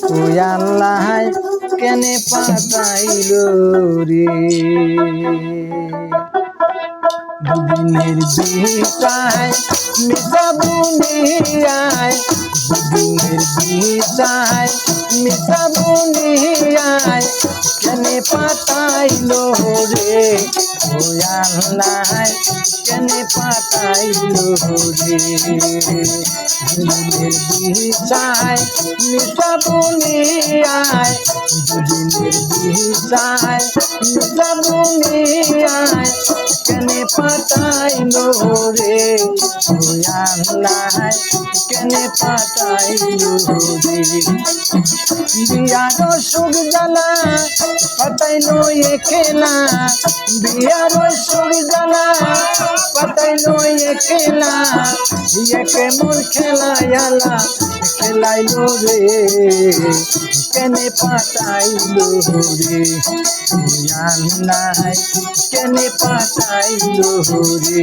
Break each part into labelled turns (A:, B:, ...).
A: ও আল্লাহ কেনে পাঠাইল রে? দুদিনের বিটায় মিশা বুনিয়ায় দুদিনের বিটায় মিশা বুনিয়ায় কেনে পাঠাইল রে? ও আল্লাহ কেনে পাঠাইল রে দুদিনের বিটায় মিশা বুনিয়ায় দুদিনের বিটায় মিশা বুনিয়ায় কেনে পাঠাইল রে? আল্লাহ পাঠাইল রে বিয়ার সুখ জ্বালা পাঠাইল এ খেলা। বিয়ার সুখ জ্বালা পাঠাইল এ খেলা। একে মোর খেলায়ালা খেলাইল রে। কেনে পাঠাইল রে আল্লাহ কেনে পাঠাইল রে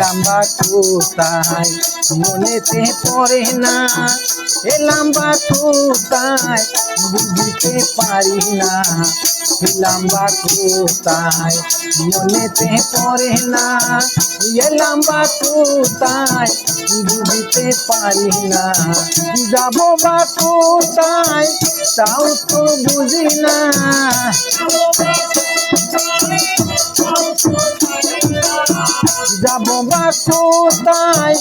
A: লম্বা কোথায় মনেতে পড়ে না। এ লম্বা কোথায় বুঝতে পারি না। এ লম্বা কোথায় মনেতে পড়ে না। এ লম্বা কোথায় বুঝতে পারি না। যাব বা কোথায় তাও তো বুঝি না। যাব বা কোথায়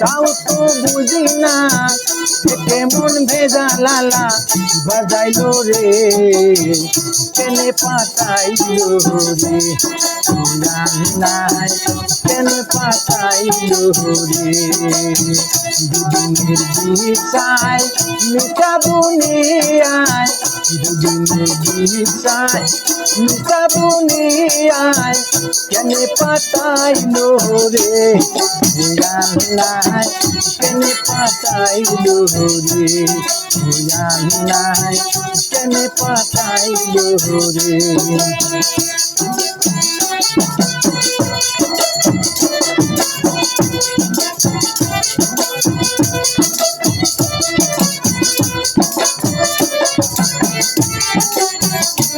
A: তাও তো বুঝি না। একে মন ভেজা লালা বাজাইলো রে। কেনে পাতাইলো রে। নাই কেনে পাতাইলো রে। দুদিনের বিচায় মিঠা বুনিয়ায় দুদিনের বিচায় মিঠা বুনিয়ায় কেনে পাতাইলো রে। নাই কেনে পাতাইলো রে। নাই কেনে পাতাইলো রে। কই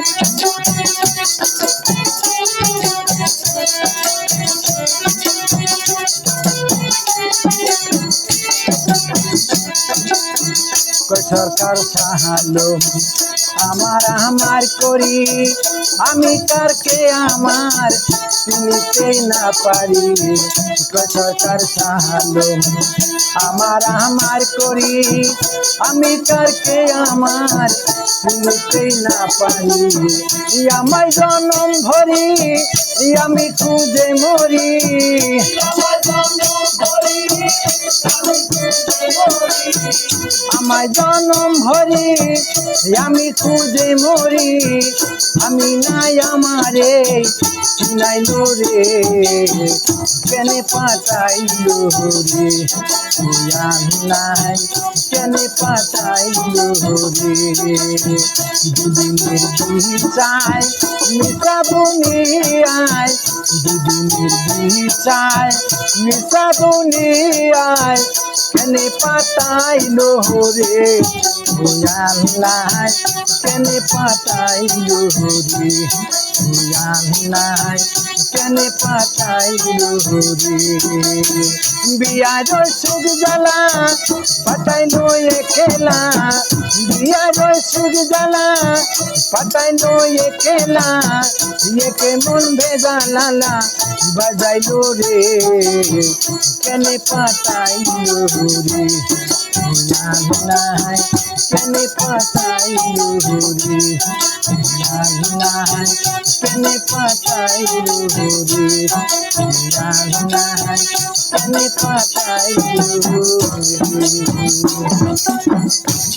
A: সরকার সাহালো। আমার আমার করি, আমি কারকে আমার চিনিতে না পারি? সরকার সাহালো। আমার আমার করি, আমি কারকে আমার চিনিতে না পারি? আমায় জনম ভরি আমি খুঁজে মরি। আমায় জনম ভরি আমি খুঁজে মরি, আমি নাই আমারে চিনাইলো কেনে পাঠাইলো রে আমি নাই, কেনে পাঠাইলো রে দুদিনের বিচায় মিশা বুনিয়ায় দুদিনের বিচায় মিশা বুনিয়ায় কেনে পাঠাইলো রে আল্লাহ কেনে পাঠাইলো রে আল্লাহ কেনে পাঠাইলো রে বিয়ার সুখ জ্বালা পাঠাইলো এ খেলা। বিয়ার সুখ জ্বালা পাঠাইলো এ খেলা। একে মন ভেজা লালা বাজাইলো রে, কেনে পাঠাইলো রে? নাই কেনে পাঠাইলো রে? নাই কেনে পাঠাইলো রে? নাই কেনে পাঠাইলো রে?